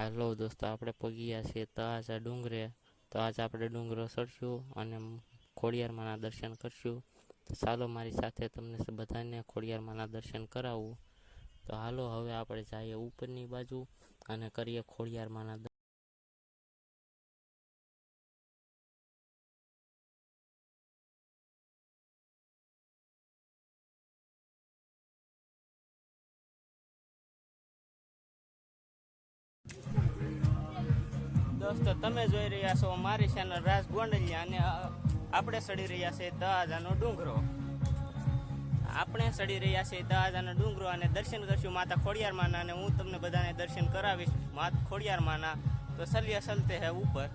હાલો દોસ્તો, આપણે પગીયા છીએ તળાજા ડુંગરે. તો આજ આપણે ડુંગરો ચડશું અને ખોડિયારમાંના દર્શન કરશું. તો ચાલો મારી સાથે તમને બધાને ખોડિયારમાંના દર્શન કરાવું. તો હાલો, હવે આપણે જઈએ ઉપરની બાજુ અને કરીએ ખોડિયારમાંના તમે જોઈ રહ્યા છો મારી ચેનલ રાજ ગોંડલિયા અને આપણે સડી રહ્યા છે દહાજાનો ડુંગરો. આપણે સડી રહ્યા છે દહાજાનો ડુંગરો અને દર્શન કરશું માતા ખોડિયારમાંના અને હું તમને બધાને દર્શન કરાવીશ. માત ખોડિયારમાંના તો સલિયા સલતે હે ઉપર.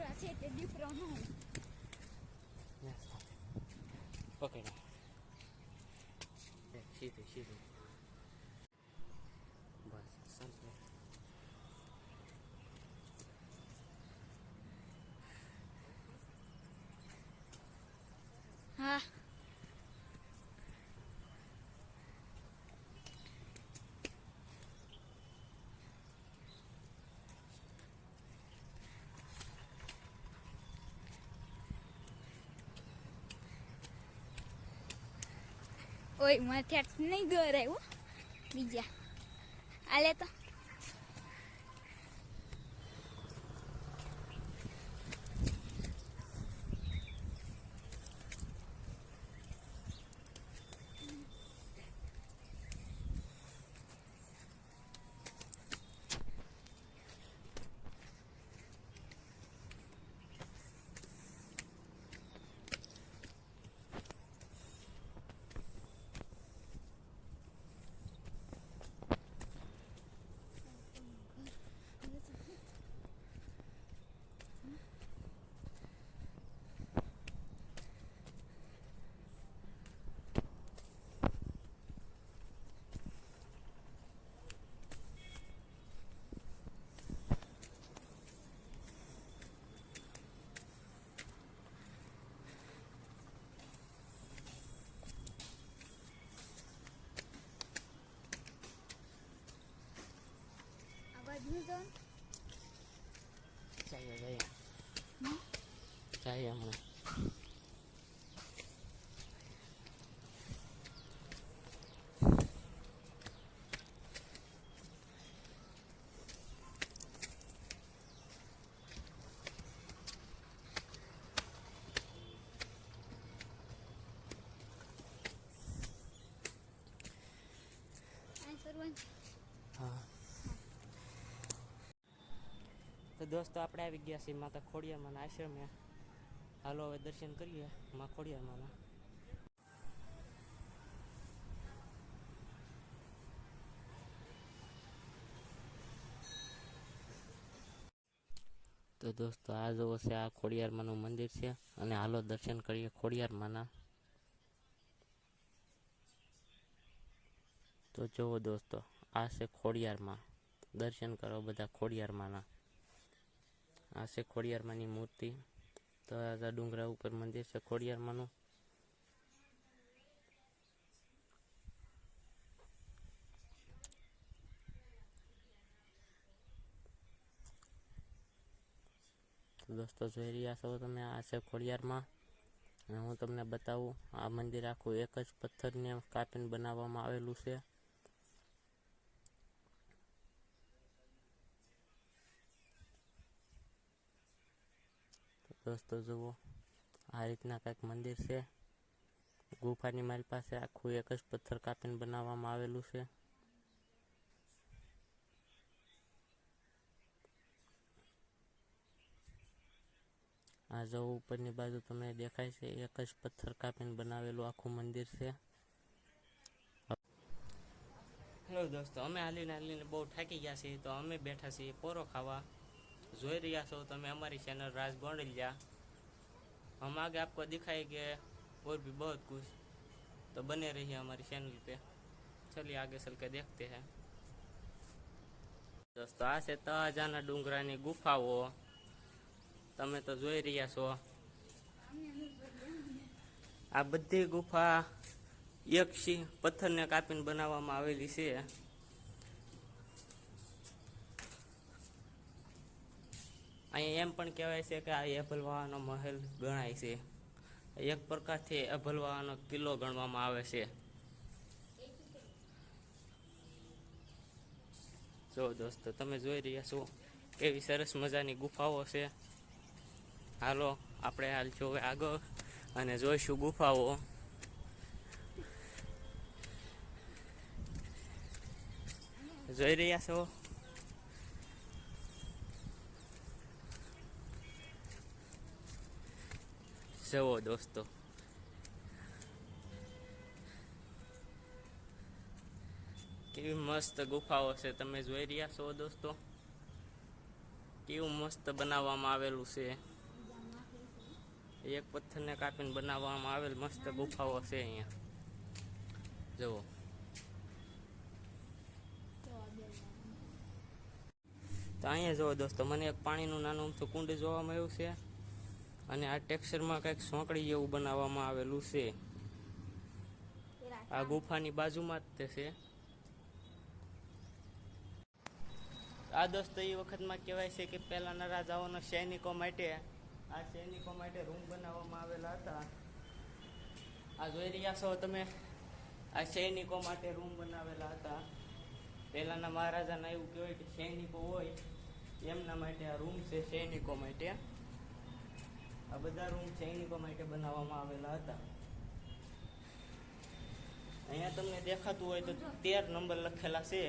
ડુંગરા છે તે દીપરો નું પકડ સીધું સીધું ઓય માથે નહીં દોરાયું બીજા. આ તો. અવાજનું તો ચાલો જઈએ જઈએ હમણાં આ સરવન હા તો દોસ્તો, આપણે આવી ગયા છીએ માતા ખોડિયારમાંના આશ્રમે. હાલો, હવે દર્શન કરીએ મા ખોડિયારમાંના તો દોસ્તો, આ જોવો છે, આ ખોડિયારમાંનું મંદિર છે. અને હાલો, દર્શન કરીએ ખોડિયારમાંના. તો જુઓ દોસ્તો, આ છે ખોડિયારમાં. દર્શન કરો બધા ખોડિયારમાંના. આ છે ખોડિયારમાંની મૂર્તિ. તો આ ડુંગરા ઉપર મંદિર છે ખોડિયારમાંનું. દોસ્તો, જોઈ રહ્યા છો તમે? આ છે ખોડિયારમાં. હું તમને બતાવું, આ મંદિર આખું એક જ પથ્થરને કાપીને બનાવવામાં આવેલું છે. દોસ્તો, જુઓ. આ રીતના કંઈક મંદિર છે. ગુફાની મારી પાસે આખું એક જ પથ્થર કાપીને બનાવવામાં આવેલું છે. આ આ જો ઉપરની બાજુ તમને દેખાય છે, એક જ પથ્થર કાપીને બનાવેલું આખું મંદિર છે. હેલો દોસ્તો, અમે હાલીને હાલીને બહુ થાકી ગયા છીએ, તો અમે બેઠા છીએ પોરો ખાવા. જોઈ રહ્યા છો તમે અમારી ચેનલ રાજ ગોંડલિયા हम आगे आपको दिखाएंगे और भी बहुत कुछ तो बने रहिए हमारी चैनल पे चलिए आगे चल के देखते हैं દોસ્તો આ છે તળાજાના ડુંગરાની ગુફાઓ તમે તો જોઈ રહ્યા છો આ બધી ગુફા એક સિંહ પથ્થરને કાપીને બનાવવામાં આવેલી છે અહીંયા એમ પણ કહેવાય છે કે આ એભલવાનો મહેલ ગણાય છે. એક પ્રકારથી એભલવાનો કિલ્લો ગણવામાં આવે છે. જો દોસ્તો, તમે જોઈ રહ્યા છો કેવી સરસ મજાની ગુફાઓ છે. હાલો, આપણે હાલ જોવે આગળ અને જોઈશું ગુફાઓ. જોઈ રહ્યા છો? જુઓ દોસ્તો કેવી મસ્ત ગુફાઓ છે તમે જોઈ રહ્યા છો દોસ્તો કેવું મસ્ત બનાવવામાં આવેલું છે એક પથ્થરને કાપીને બનાવવામાં આવેલ મસ્ત ગુફાઓ છે અહીંયા જુઓ તો અહીંયા જુઓ દોસ્તો મને એક પાણીનું નાનું અમથું કુંડ જોવામાં આવ્યું છે અને આ ટેક્સચરમાં કંઈક સોંકડી જેવું બનાવવામાં આવેલું છે. આ ગુફાની બાજુમાં જ તે છે. આ દોસ્તો એ વખતમાં કહેવાય છે કે પહેલાંના રાજાઓના સૈનિકો માટે આ સૈનિકો માટે રૂમ બનાવવામાં આવેલા હતા. આ જોઈ રહ્યા છો તમે? આ સૈનિકો માટે રૂમ બનાવેલા હતા. પહેલાના મહારાજાના એવું કહેવાય કે સૈનિકો હોય, એમના માટે આ રૂમ છે સૈનિકો માટે. આ બધા રૂમ સૈનિકો માટે બનાવવામાં આવેલા હતા. અહીંયા તમને દેખાતું હોય તો તેર નંબર લખેલા છે.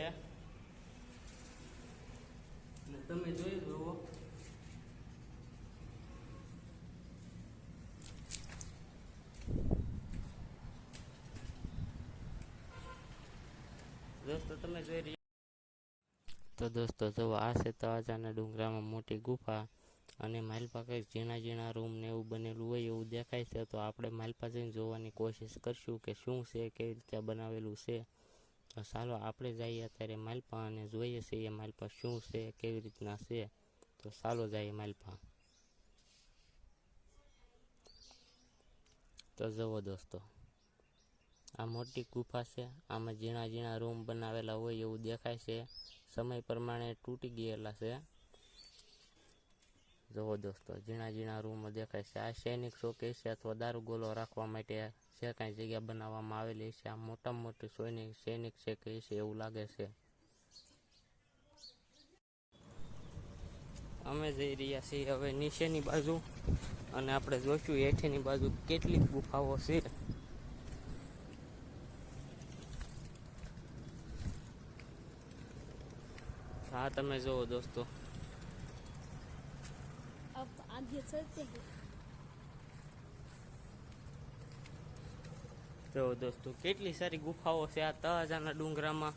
ને તમે જોઈ જુઓ. દોસ્તો, તમે જોઈ રહ્યા તો દોસ્તો, જો આ છે તળાજાના ડુંગરામાં મોટી ગુફા. અને માઇલ પાસે ઝીણા ઝીણા રૂમ ને એવું બનેલું હોય, એવું દેખાય છે, તો આપણે માઇલ પાસે જોવાની કોશિશ કરશું કે શું છે, કેવી રીતે બનાવેલું છે. તો ચાલો, આપણે જઈએ અત્યારે માલપા અને જોઈએ છીએ માલપા શું છે, કેવી રીતના છે. તો ચાલો જઈએ માલપા. તો જવો દોસ્તો, આ મોટી ગુફા છે, આમાં ઝીણા ઝીણા રૂમ બનાવેલા હોય એવું દેખાય છે. સમય પ્રમાણે તૂટી ગયેલા છે. જુઓ દોસ્તો ઝીણા ઝીણા રૂમ દેખાય છે. આ સૈનિક શોકેસ છે અથવા દારૂગોલો રાખવા માટે જે કાંઈ જગ્યા બનાવવામાં આવેલી છે. આ મોટામાં મોટી સૈનિક સૈનિક છે કે છે એવું લાગે છે. અમે જઈ રહ્યા છીએ હવે નીચેની બાજુ અને આપણે જોઈશું હેઠેની બાજુ કેટલીક ગુફાઓ છે. હા, તમે જુઓ દોસ્તો. अब आगे चलते हैं જો દોસ્તો કેટલી સારી ગુફાઓ છે આ તળાજાના ડુંગરામાં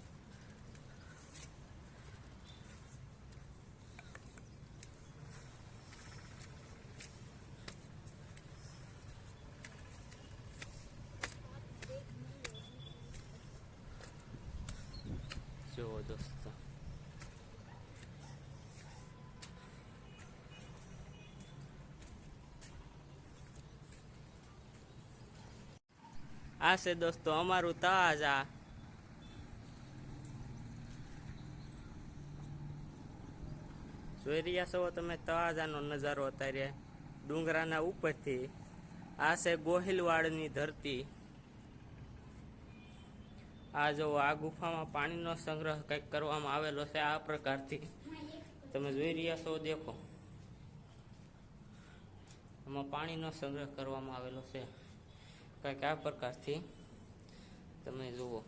આ છે દોસ્તો, અમારું તાજા જોઈ રહ્યા છો તમે તળાજાનો નજારો અત્યારે ડુંગરાના ઉપરથી. આ છે ગોહિલવાડની ધરતી. આ જો, આ ગુફામાં પાણીનો સંગ્રહ કંઈક કરવામાં આવેલો છે આ પ્રકારથી. તમે જોઈ રહ્યા છો, દેખો. આમાં પાણીનો સંગ્રહ કરવામાં આવેલો છે. કંઈક આ પ્રકારથી. તમે જુઓ.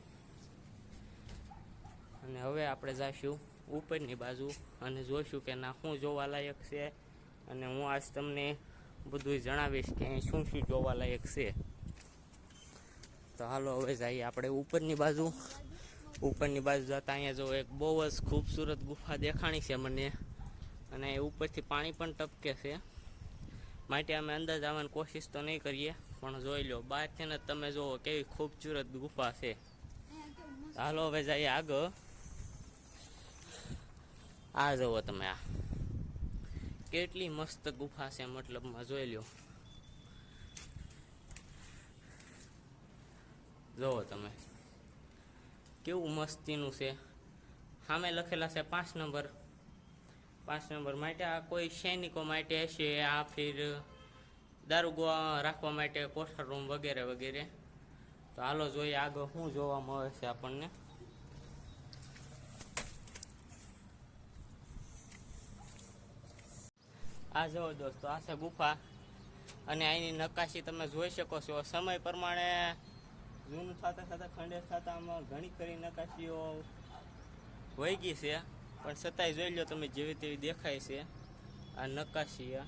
અને હવે આપણે જઈશું ઉપરની બાજુ અને જોઈશું કે ના શું જોવાલાયક છે અને હું આજ તમને બધું જણાવીશ કે અહીં શું શું જોવાલાયક છે. તો હાલો, હવે જઈએ આપણે ઉપરની બાજુ. ઉપરની બાજુ જતા અહીંયા જો એક બહુ જ ખૂબસૂરત ગુફા દેખાણી છે મને. અને ઉપરથી પાણી પણ ટપકે છે. માટે અમે અંદર જવાની કોશિશ તો નહીં કરીએ. પણ જોઈ લો બહારથી ને તમે જુઓ કેવી ખૂબસૂરત ગુફા છે. હાલો, હવે જઈએ આગળ. આ જુઓ તમે આ. કેટલી મસ્ત ગુફા છે, મતલબમાં જોઈ લો. જુઓ તમે. કેવું મસ્તીનું છે. સામે લખેલા છે પાંચ નંબર. પાંચ નંબર માટે આ કોઈ સૈનિકો માટે હશે, આ ફિર દારૂ રાખવા માટે કોઠાર રૂમ વગેરે વગેરે. તો હાલો જોઈએ આગળ શું જોવા મળે છે આપણને. આ જુઓ દોસ્તો, આ છે ગુફા. અને અહીંની નકાશી તમે જોઈ શકો છો. સમય પ્રમાણે જૂનું થતા થતા ખંડેર થતા આમાં ઘણી ખરી નકાશીઓ વહી ગઈ છે. પણ છતાંય જોઈ લો તમે, જેવી તેવી દેખાય છે આ નકાશી આ.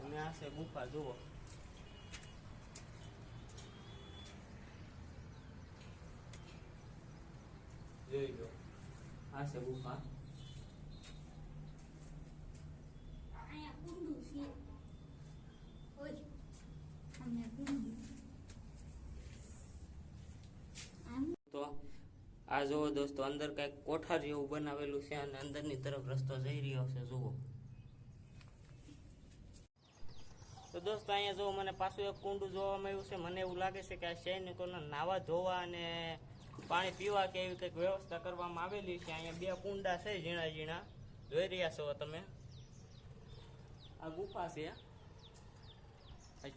અને આ છે ગુફા જુઓ જોઈ લો આ છે ગુફા અહીંયા કુંડું છે ઓય અહીંયા કુંડું આમ તો આ જુઓ દોસ્તો અંદર કંઈક કોઠાર જેવું બનાવેલું છે અને અંદરની તરફ રસ્તો જઈ રહ્યો છે જુઓ. તો દોસ્તો, અહીંયા જો મને પાછું એક કુંડું જોવા મળ્યું છે, મને એવું લાગે છે કે આ સૈનિકોને નાવા ધોવા અને પાણી પીવા કે એવી કંઈક વ્યવસ્થા કરવામાં આવેલી છે. અહીંયા બે કુંડા છે, ઝીણા ઝીણા. જોઈ રહ્યા છો તમે? આ ગુફા છે.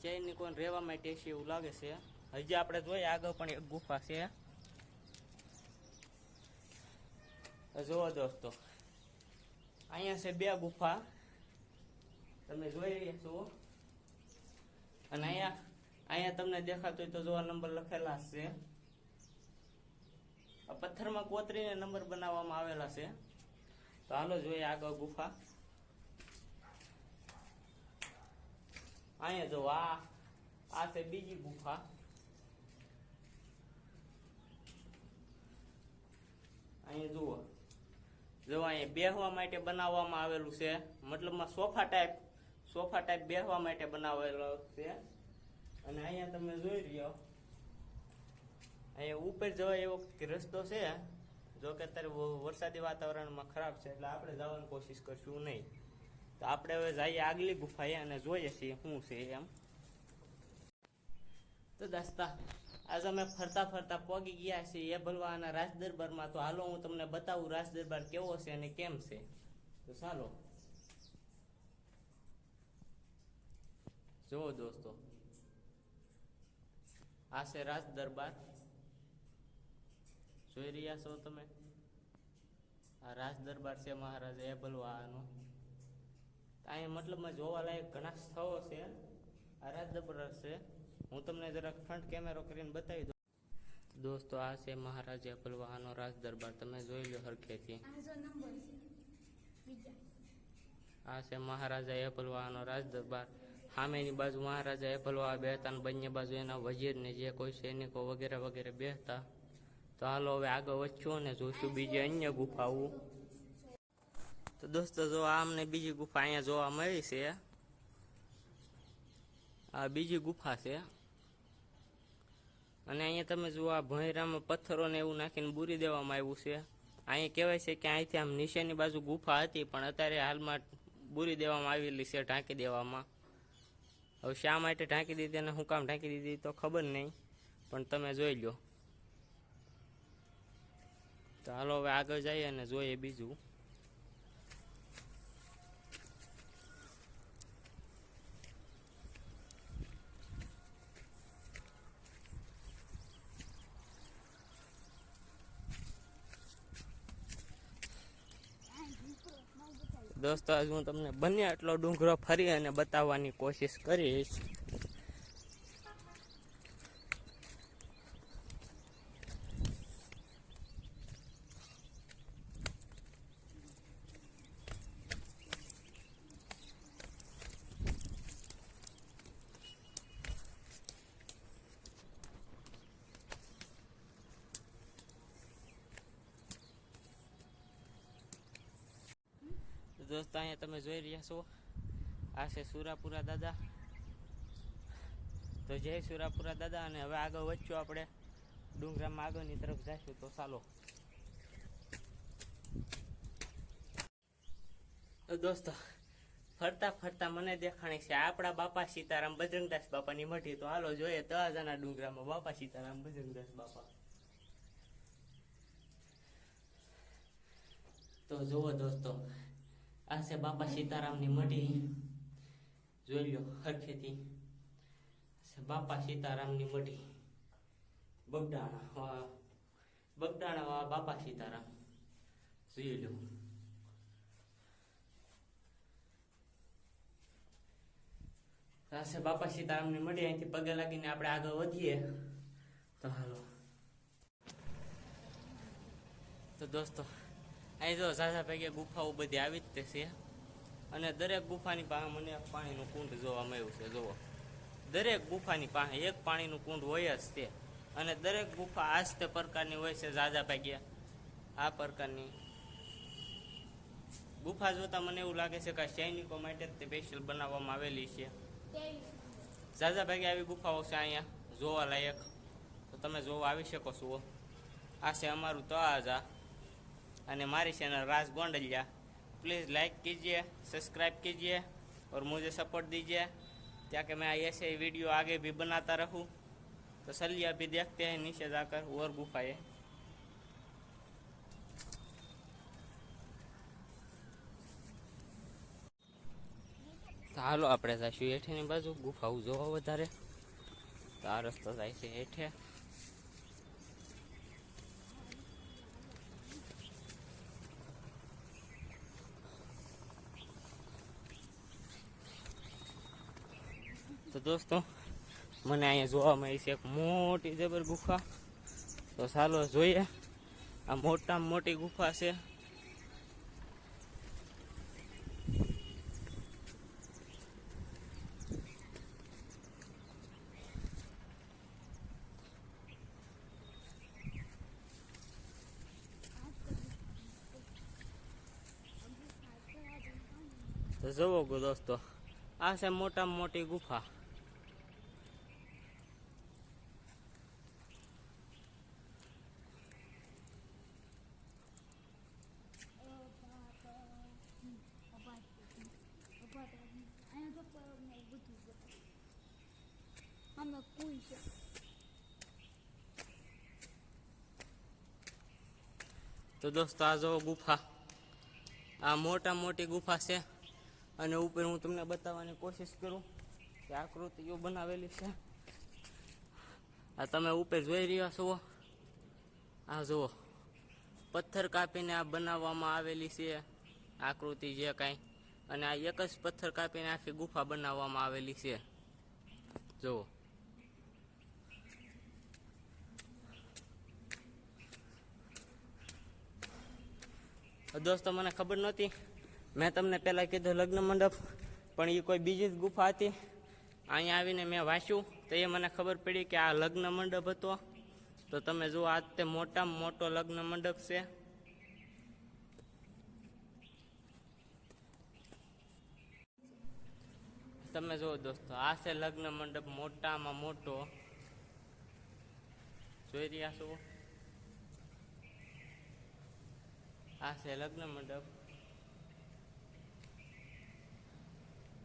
સૈનિકોને રહેવા માટે છે એવું લાગે છે. હજી આપણે જોઈએ આગળ પણ એક ગુફા છે. જુઓ દોસ્તો, અહીંયા છે બે ગુફા. તમે જોઈ રહ્યા છો. તમને દેખાતો હોય તો જોવા નંબર લખેલા છે. પથ્થરમાં કોતરીને નંબર બનાવવામાં આવેલા છે. તો હાલો જોઈએ આગળ ગુફા. અહીંયા જો આ આ છે બીજી ગુફા. અહીંયા જુઓ. જો અહીંયા બેહવા માટે બનાવવામાં આવેલું છે. મતલબમાં સોફા ટાઈપ સોફા ટાઈપ બેહવા માટે બનાવેલો છે. અને અહીંયા તમે જોઈ રહ્યો, અહીંયા ઉપર જવા એવો રસ્તો છે, જો કે અત્યારે વરસાદી વાતાવરણમાં ખરાબ છે, એટલે આપણે જવાની કોશિશ કરશું નહીં. તો આપણે હવે જઈએ આગલી ગુફાએ અને જોઈએ છીએ શું છે એમ. તો દસ્તા, આજ અમે ફરતા ફરતા પગી ગયા છીએ એ ભલવાના રાજ દરબારમાં તો હાલો હું તમને બતાવું રાજ દરબાર કેવો છે અને કેમ છે. તો ચાલો. જુઓ દોસ્તો આ છે રાજ દરબાર. જોઈ રહ્યા છો તમે? આ રાજ દરબાર છે મહારાજા એ ભલવાનો. અહીંયા મતલબમાં જોવાલાયક ઘણા સ્થળો છે. આ રાજ દરબાર છે. હું તમને જરાક ફ્રન્ટ કેમેરો કરીને બતાવી દઉં. દોસ્તો આ છે મહારાજા ભલવાનો રાજ દરબાર. તમે જોઈ લો હરખેથી. આ છે મહારાજા એ ભલવાનો રાજ દરબાર. સામેની બાજુ મહારાજા એભલવા ભલવા બેહતા અને બંને બાજુ એના વજીર ને જે કોઈ સૈનિકો વગેરે વગેરે બેહતા. તો હાલો હવે આગળ વધશું અને જોઈશું બીજી અન્ય ગુફાઓ. તો દોસ્તો, જો આમને બીજી ગુફા અહીંયા જોવા મળી છે. આ બીજી ગુફા છે. અને અહીંયા તમે જુઓ આ ભોંયરામાં પથ્થરો ને એવું નાખીને બૂરી દેવામાં આવ્યું છે. અહીંયા કહેવાય છે કે અહીંથી આમ નીચેની બાજુ ગુફા હતી, પણ અત્યારે હાલમાં બૂરી દેવામાં આવેલી છે, ઢાંકી દેવામાં. હવે શા માટે ઢાંકી દીધી અને હું કામ ઢાંકી દીધી તો ખબર નહીં, પણ તમે જોઈ લો. તો હાલો હવે આગળ જઈએ અને જોઈએ બીજું. દોસ્તો આજ હું તમને બને એટલો ડુંગરો ફરી અને બતાવવાની કોશિશ કરીશ. દોસ્તો, અહીંયા તમે જોઈ રહ્યા છો. આ છે સુરાપુરા દાદા. તો જય સુરાપુરા દાદા, અને હવે આગળ વધશું આપણે. ડુંગરામાં આગળની તરફ જઈશું તો ચાલો. દોસ્તો, ફરતા ફરતા મને દેખાણી છે. આપણા બાપા સીતારામ બજરંગદાસ બાપાની મઢી. તો હાલો જોઈએ તળાજાના ડુંગરામાં બાપા સીતારામ બજરંગદાસ બાપા. તો જુઓ દોસ્તો આ છે બાપા સીતારામની મઢી. જોઈ લો હરખેથી. છે બાપા સીતારામની મઢી. બગડાણા વા બગડાણા બાપા સીતારામ. જોઈ લો આસે બાપા સીતારામની મઢી, અહીંથી પગે લાગીને આપણે આગળ વધીએ. તો હાલો. તો દોસ્તો અહીં જો ઝાઝા પૈકી ગુફાઓ બધી આવી જ તે છે. અને દરેક ગુફાની પાસે મને પાણીનું કુંડ જોવા મળ્યું છે, જુઓ. દરેક ગુફાની પાસે એક પાણીનું કુંડ હોય જ તે. અને દરેક ગુફા આ જ તે પ્રકારની હોય છે ઝાઝા પૈકી આ પ્રકારની. ગુફા જોતા મને એવું લાગે છે કે સૈનિકો માટે જ તે સ્પેશિયલ બનાવવામાં આવેલી છે. ઝાઝા ભાગે આવી ગુફાઓ છે અહીંયા જોવા લાયક તો તમે જોવા આવી શકો છો. આ છે અમારું તળાજા. અને મારી channel Raj Gondaliya please like कीजिए सब्सक्राइब कीजिए और मुझे सपोर्ट दीजिए ताकि मैं ऐसे ही वीडियो आगे भी बनाता रहूं तो चलिए अभी देखते हैं नीचे जाकर और गुफाएं તો હાલો આપણે જઈશું હેઠેની બાજુ ગુફાઓ જોવા વધારે તો આ રસ્તો જાય છે હેઠે તો દોસ્તો, મને અહીંયા જોવા મળી છે એક મોટી જબર ગુફા. તો ચાલો જોઈએ. આ મોટામાં મોટી ગુફા છે. તો ગો દોસ્તો, આ છે મોટામાં મોટી ગુફા. અમે કુલ તો દોસ્તો, આ જો ગુફા. આ મોટા મોટી ગુફા છે. અને ઉપર હું તમને બતાવવાની કોશિશ કરું કે આકૃતિઓ બનાવેલી છે. આ તમે ઉપર જોઈ રહ્યા છો. આ જુઓ. પથ્થર કાપીને આ બનાવવામાં આવેલી છે આકૃતિ જે કાંઈ. અને આ એક જ પથ્થર કાપીને આખી ગુફા બનાવવામાં આવેલી છે. જુઓ. દોસ્તો, મને ખબર નહોતી. મેં તમને પહેલાં કીધું લગ્ન મંડપ, પણ એ કોઈ બીજી જ ગુફા હતી. અહીંયા આવીને મેં વાંચ્યું, તો એ મને ખબર પડી કે આ લગ્ન મંડપ હતો. તો તમે જુઓ, આ તે મોટામાં મોટો લગ્ન મંડપ છે. તમે જુઓ દોસ્તો, આ છે લગ્ન મંડપ મોટામાં મોટો. જોઈ રહ્યા છો? આ છે લગ્ન મંડપ.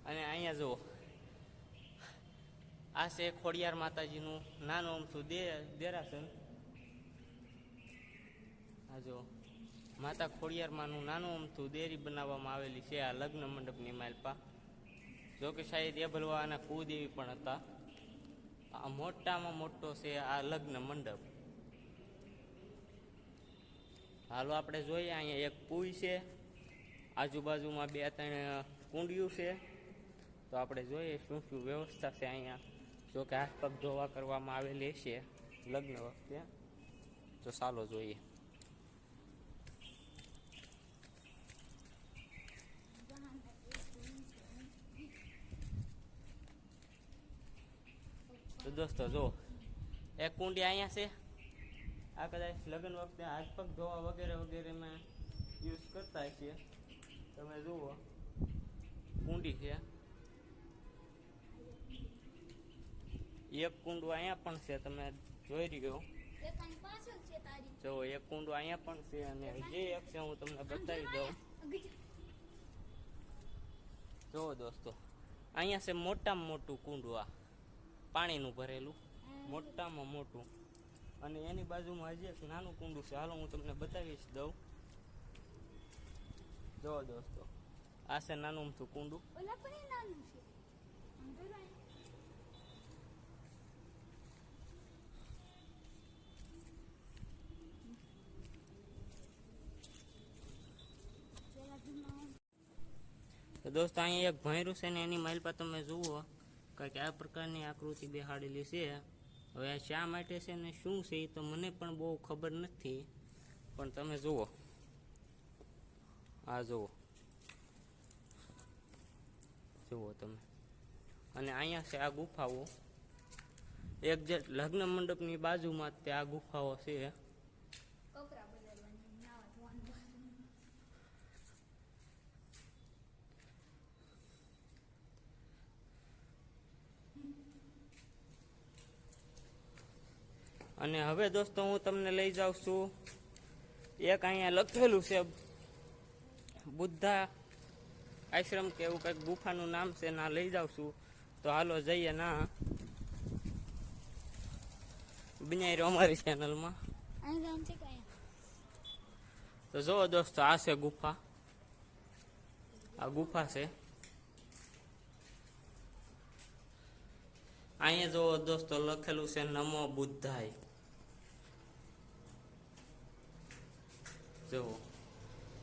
અને અહીંયા જુઓ. આ છે ખોડિયાર માતાજીનું નાનું અમથું દે, દેરાસન. આ જો માતા ખોડિયારમાંનું નાનું અમથું દેરી બનાવવામાં આવેલી છે આ લગ્ન મંડપની માલપા. જો કે શાયદ એ ભલવાના કુદેવી પણ હતા. આ મોટામાં મોટો છે આ લગ્ન મંડપ. હાલો આપણે જોઈએ, અહીંયા એક પુલ છે. આજુબાજુમાં બે ત્રણ કુંડિયું છે. તો આપણે જોઈએ શું શું વ્યવસ્થા છે અહીંયા. જો કે હાથ પગ ધોવા કરવામાં આવેલી છે, લગ્ન વખતે. તો ચાલો જોઈએ. તો દોસ્તો, જો, એક કુંડી અહીંયા છે. આ કદાચ લગ્ન વખતે હાથ પગ ધોવા વગેરે વગેરેમાં યુઝ કરતા છીએ તમે જુઓ. કુંડી છે. એક કુંડું અહીંયા પણ છે તમે જોઈ રહ્યો. જો એક કુંડું અહીંયા પણ છે અને જે એક છે હું તમને બતાવી દઉં. જો. દોસ્તો અહીંયા છે મોટામાં મોટું કુંડું આ. પાણીનું ભરેલું. મોટામાં મોટું. અને એની બાજુમાં હજી એક નાનું કુંડું છે. હાલો હું તમને બતાવીશ દઉં. જો દોસ્તો આ છે નાનું અમથું કુંડું તો દોસ્તો અહીંયા એક ભયરું છે ને એની માઇલ પર તમે જુઓ કારણ કે આ પ્રકારની આકૃતિ બેહાડેલી છે. હવે આ શા માટે છે ને શું છે એ તો મને પણ બહુ ખબર નથી. પણ તમે જુઓ. આ જુઓ. જુઓ તમે. અને અહીંયા છે આ ગુફાઓ. એક જે લગ્ન મંડપની બાજુમાં તે આ ગુફાઓ છે. અને હવે દોસ્તો હું તમને લઈ જાઉં છું. એક અહીંયા લખેલું છે બુદ્ધા આશ્રમ કે એવું કંઈક ગુફાનું નામ છે ના લઈ જાઉં છું. તો હાલો જઈએ ના. રહ્યો અમારી ચેનલમાં તો જુઓ દોસ્તો આ છે ગુફા. આ ગુફા છે. અહીંયા જુઓ દોસ્તો લખેલું છે નમો બુદ્ધાય. જુઓ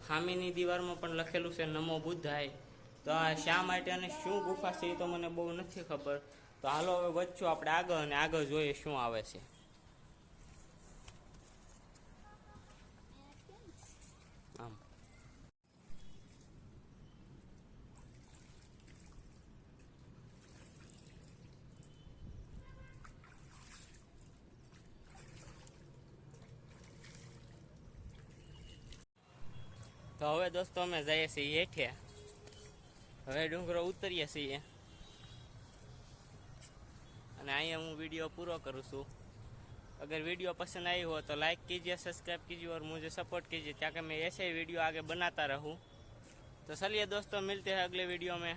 ખામીની દીવારમાં પણ લખેલું છે, નમો બુદ્ધાય. તો આ શા માટે અને શું ગુફા છે એ તો મને બહુ નથી ખબર. તો હાલો હવે વધશું આપણે આગળ અને આગળ જોઈએ શું આવે છે. તો હવે દોસ્તો અમે જઈએ છીએ હેઠે હવે ડુંગરો ઉતરીએ છીએ અને અહીંયા હું वीडियो पूरा करूँ છું अगर वीडियो पसंद आई हो तो लाइक कीजिए सब्सक्राइब कीजिए और मुझे सपोर्ट कीजिए ताकि मैं ऐसे ही वीडियो आगे बनाता रहूं तो चलिए दोस्तों मिलते हैं अगले वीडियो में